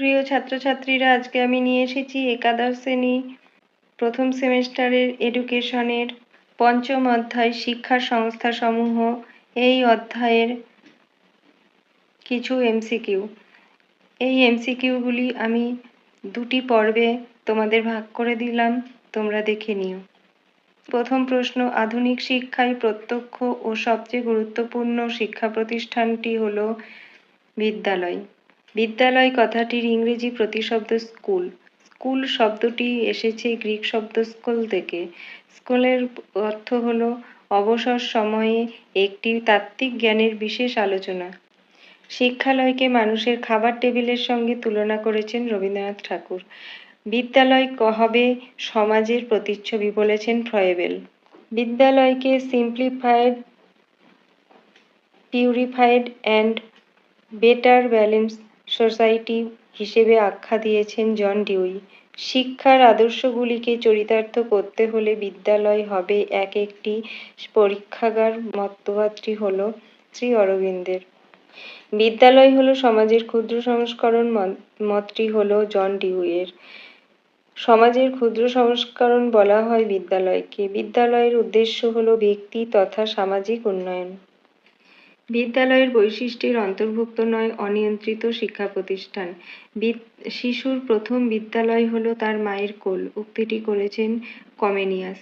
প্রিয় ছাত্রছাত্রীরা, আজকে আমি নিয়ে এসেছি একাদশ শ্রেণি প্রথম সেমিস্টারের এডুকেশনের পঞ্চম অধ্যায় শিক্ষা সংস্থাসমূহ। এই অধ্যায়ের কিছু এমসিকিউ। এই এমসিকিউগুলি আমি দুটি পর্বে তোমাদের ভাগ করে দিলাম, তোমরা দেখে নিও। প্রথম প্রশ্ন, আধুনিক শিক্ষায় প্রত্যক্ষ ও সবচেয়ে গুরুত্বপূর্ণ শিক্ষা প্রতিষ্ঠানটি হল বিদ্যালয়। বিদ্যালয় কথাটির ইংরেজি প্রতিশব্দ স্কুল। স্কুল শব্দটি এসেছে গ্রিক শব্দ স্কুল থেকে। স্কুলের অর্থ হল অবসর সময়ে একটি তাত্ত্বিক জ্ঞানের বিশেষ আলোচনা। শিক্ষালয়কে মানুষের খাবার টেবিলের সঙ্গে তুলনা করেছেন রবীন্দ্রনাথ ঠাকুর। বিদ্যালয় হবে সমাজের প্রতিচ্ছবি বলেছেন Froebel. বিদ্যালয়কে simplified purified and better balance society হিসেবে আখ্যা দিয়েছেন জন ডিউই। শিক্ষার আদর্শগুলিকে চরিতার্থ করতে হলে বিদ্যালয় হবে এক একটি পরীক্ষাগার, মতবাদটি হল শ্রী অরবিন্দের। বিদ্যালয় হলো সমাজের ক্ষুদ্র সংস্করণ মতটি হলো জন ডিউয়ের সমাজের ক্ষুদ্র সংস্করণ বলা হয় বিদ্যালয়কে। বিদ্যালয়ের উদ্দেশ্য হলো ব্যক্তি তথা সামাজিক উন্নয়ন। বিদ্যালয়ের বৈশিষ্ট্যের অন্তর্ভুক্ত নয়, অনিয়ন্ত্রিত শিক্ষা প্রতিষ্ঠান। শিশুর প্রথম বিদ্যালয় হল তার মায়ের কোল, উক্তিটি করেছেন কমেনিয়াস।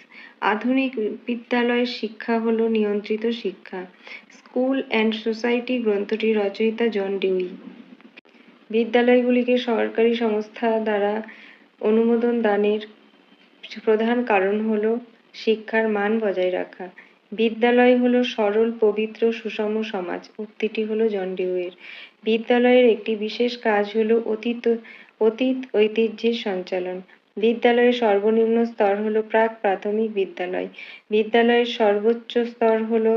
আধুনিক বিদ্যালয়ের শিক্ষা হল নিয়ন্ত্রিত শিক্ষা। স্কুল অ্যান্ড সোসাইটি গ্রন্থটির রচয়িতা জন ডিউই। বিদ্যালয়গুলিকে সরকারি সংস্থা দ্বারা অনুমোদন দানের প্রধান কারণ হল শিক্ষার মান বজায় রাখা। বিদ্যালয় হলো সরল, পবিত্র, সুষম সমাজ। উক্তিটি হলো জন ডিউয়ের। বিদ্যালয়ের একটি বিশেষ কাজ হলো অতীত অতীত ঐতিহ্যের সঞ্চালন। বিদ্যালয়ের সর্বনিম্ন স্তর হলো প্রাক প্রাথমিক বিদ্যালয়। বিদ্যালয়ের সর্বোচ্চ স্তর হলো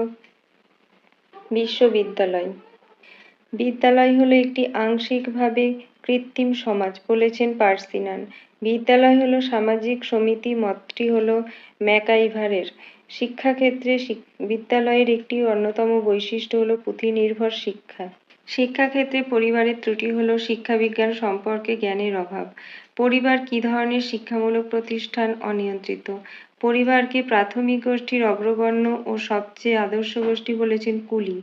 বিশ্ববিদ্যালয়। বিদ্যালয় হলো একটি আংশিকভাবে কৃত্রিম সমাজ, বলেছেন পার্সিনান। বিদ্যালয় হলো সামাজিক সমিতি, মতটি হলো ম্যাকাইভারের। শিক্ষাক্ষেত্রে বিদ্যালয়ের একটি অন্যতম বৈশিষ্ট্য হলো পুঁথি নির্ভর শিক্ষা। শিক্ষাক্ষেত্রে পরিবারের ত্রুটি হলো শিক্ষাবিজ্ঞান সম্পর্কে জ্ঞানের অভাব। পরিবার কি ধরনের শিক্ষামূলক প্রতিষ্ঠান অনিয়ন্ত্রিত? পরিবারকে প্রাথমিক গোষ্ঠীর অগ্রগণ্য ও সবচেয়ে আদর্শ গোষ্ঠী বলেছেন কুলি।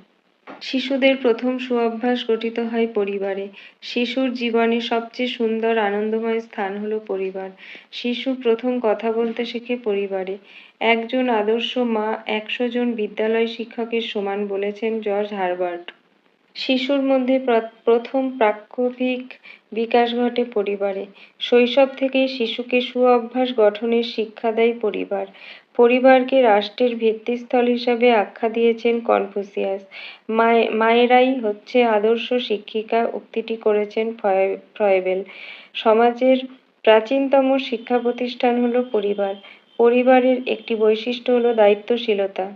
শিশুদের প্রথম সুঅভ্যাস গঠিত হয় পরিবারে। শিশুর জীবনে সবচেয়ে সুন্দর, আনন্দময় স্থান হল পরিবার। শিশু প্রথম কথা বলতে শেখে পরিবারে। একজন আদর্শ মা একশো জন বিদ্যালয় শিক্ষকের সমান বলেছেন জর্জ হারবার্ট। শিশুর মধ্যে প্রথম প্রাক্ষোভিক বিকাশ ঘটে পরিবারে। শৈশব থেকেই শিশুকে সুঅভ্যাস গঠনের শিক্ষা দেয় পরিবার। পরিবারকে রাষ্ট্রের ভিত্তিস্থল হিসাবে আখ্যা দিয়েছেন কনফুসিয়াস। মায়ে মায়েরাই হচ্ছে আদর্শ শিক্ষিকা, উক্তিটি করেছেন ফ্রয়েবেল সমাজের প্রাচীনতম শিক্ষা প্রতিষ্ঠান হলো পরিবার। পরিবারের একটি বৈশিষ্ট্য হলো দায়িত্বশীলতা।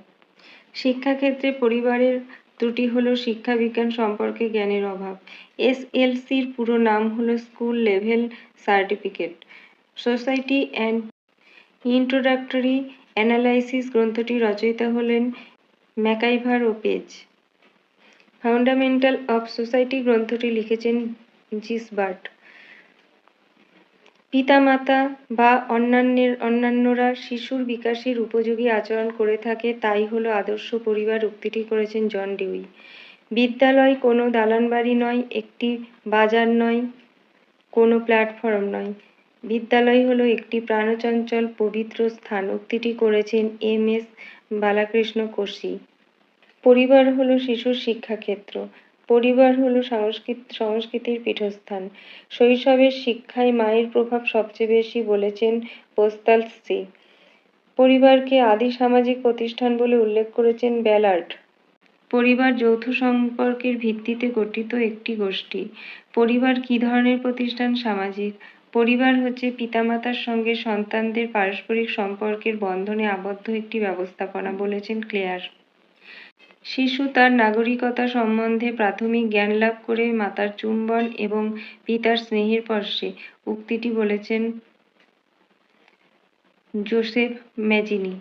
শিক্ষাক্ষেত্রে পরিবারের ত্রুটি হলো শিক্ষাবিজ্ঞান সম্পর্কে জ্ঞানের অভাব। এসএলসির পুরো নাম হলো school level certificate. Society and introductory analysis গ্রন্থটি রচয়িতা হলেন ম্যাকাইভার ও পেজ। ফাউন্ডামেন্টাল অফ সোসাইটি গ্রন্থটি লিখেছেন জিসবার্ট। পিতামাতা বা অন্যান্যের, অন্যান্যরা শিশুর বিকাশের উপযোগী আচরণ করে থাকে, তাই হলো আদর্শ পরিবার উক্তিটি করেছেন জন ডিউই। বিদ্যালয় কোনো দালান বাড়ি নয়, একটি বাজার নয়, কোনো প্ল্যাটফর্ম নয়। বিদ্যালয় হলো একটি প্রাণচঞ্চল পবিত্র স্থান, উক্তিটি করেছেন এম এস বালাকৃষ্ণ কোশি। পরিবার হলো শিশুর শিক্ষাক্ষেত্র। পরিবার হলো সংস্কৃতির পীঠস্থান। শৈশবের শিক্ষায় মায়ের প্রভাব সবচেয়ে বেশি বলেছেন পোস্তালসি পরিবারকে আদি সামাজিক প্রতিষ্ঠান বলে উল্লেখ করেছেন ব্যালার্ড পরিবার যৌথ সম্পর্কের ভিত্তিতে গঠিত একটি গোষ্ঠী। পরিবার কি ধরনের প্রতিষ্ঠান? সামাজিক। পরিবার হচ্ছে পিতামাতার সঙ্গে সন্তানদের পারস্পরিক সম্পর্কের বন্ধনে আবদ্ধ একটি ব্যবস্থাপনা বলেছেন ক্লেয়ার। শিশু তার নাগরিকতা সম্বন্ধে প্রাথমিক জ্ঞান লাভ করে মাতার চুম্বন এবং পিতার স্নেহের স্পর্শে উক্তিটি বলেছেন জোসেফ ম্যাজিনি।